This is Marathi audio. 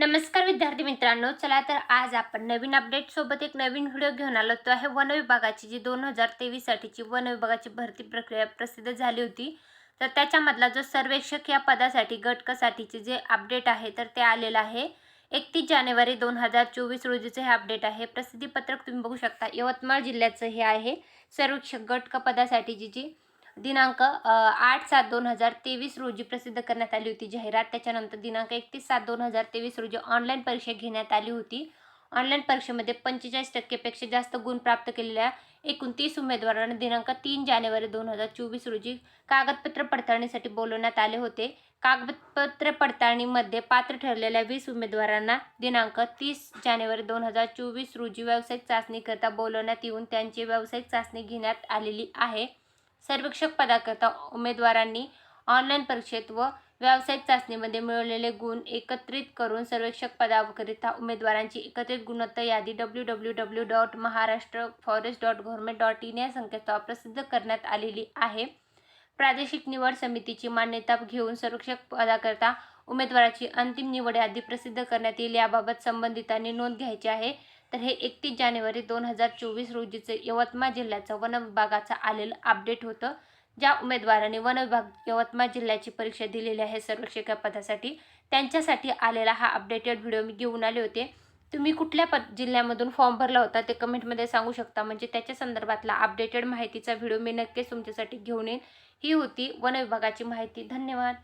नमस्कार विद्यार्थी मित्रांनो चला तर आज आपण नवीन अपडेट सोबत एक नवीन व्हिडिओ घेऊन आलो. तो आहे वन विभागाची जी दोन हजार तेवीससाठीची वन विभागाची भरती प्रक्रिया प्रसिद्ध झाली होती. तर त्याच्यामधला जो सर्वेक्षक या पदासाठी गटकसाठीचे जे अपडेट आहे तर ते आलेलं आहे. एकतीस जानेवारी दोन हजार चोवीस रोजीचं हे अपडेट आहे. प्रसिद्धीपत्रक तुम्ही बघू शकता. यवतमाळ जिल्ह्याचं हे आहे. सर्वेक्षक गटक पदासाठीची जी दिनांक आठ सात दोन हजार तेवीस रोजी प्रसिद्ध करण्यात आली होती जाहिरात. त्याच्यानंतर दिनांक एकतीस सात दोन हजार तेवीस रोजी ऑनलाईन परीक्षा घेण्यात आली होती. ऑनलाईन परीक्षेमध्ये पंचेचाळीस टक्केपेक्षा जास्त गुण प्राप्त केलेल्या एकूण तीस उमेदवारांना दिनांक तीन जानेवारी दोन हजार चोवीस रोजी कागदपत्र पडताळणीसाठी बोलवण्यात आले होते. कागदपत्र पडताळणीमध्ये पात्र ठरलेल्या वीस उमेदवारांना दिनांक तीस जानेवारी दोन हजार चोवीस रोजी व्यावसायिक चाचणीकरता बोलवण्यात येऊन त्यांची व्यावसायिक चाचणी घेण्यात आलेली आहे. सर्वेक्षक पदाकरता उमेदवारांनी ऑनलाईन परीक्षेत व व्यावसायिक चाचणीमध्ये मिळवलेले गुण एकत्रित करून सर्वेक्षक पदाकरिता उमेदवारांची एकत्रित गुणवत्ता यादी W W W dot Maharashtra forest dot government dot in या संकेतस्थळावर प्रसिद्ध करण्यात आलेली आहे. प्रादेशिक निवड समितीची मान्यता घेऊन सर्वेक्षक पदाकरता उमेदवाराची अंतिम निवड यादी प्रसिद्ध करण्यात येईल. याबाबत संबंधितांनी नोंद घ्यायची आहे. तर हे एकतीस जानेवारी दोन हजार चोवीस रोजीचे यवतमाळ जिल्ह्याचं वन विभागाचं आलेलं अपडेट होतं. ज्या उमेदवारांनी वन विभाग यवतमाळ जिल्ह्याची परीक्षा दिलेली आहे सर्वेक्षक पदासाठी त्यांच्यासाठी आलेला हा अपडेटेड व्हिडिओ मी घेऊन आले होते. तुम्ही कुठल्या पद जिल्ह्यामधून फॉर्म भरला होता ते कमेंटमध्ये सांगू शकता. म्हणजे त्याच्या संदर्भातला अपडेटेड माहितीचा व्हिडिओ मी नक्कीच तुमच्यासाठी घेऊन येईन. ही होती वन विभागाची माहिती. धन्यवाद.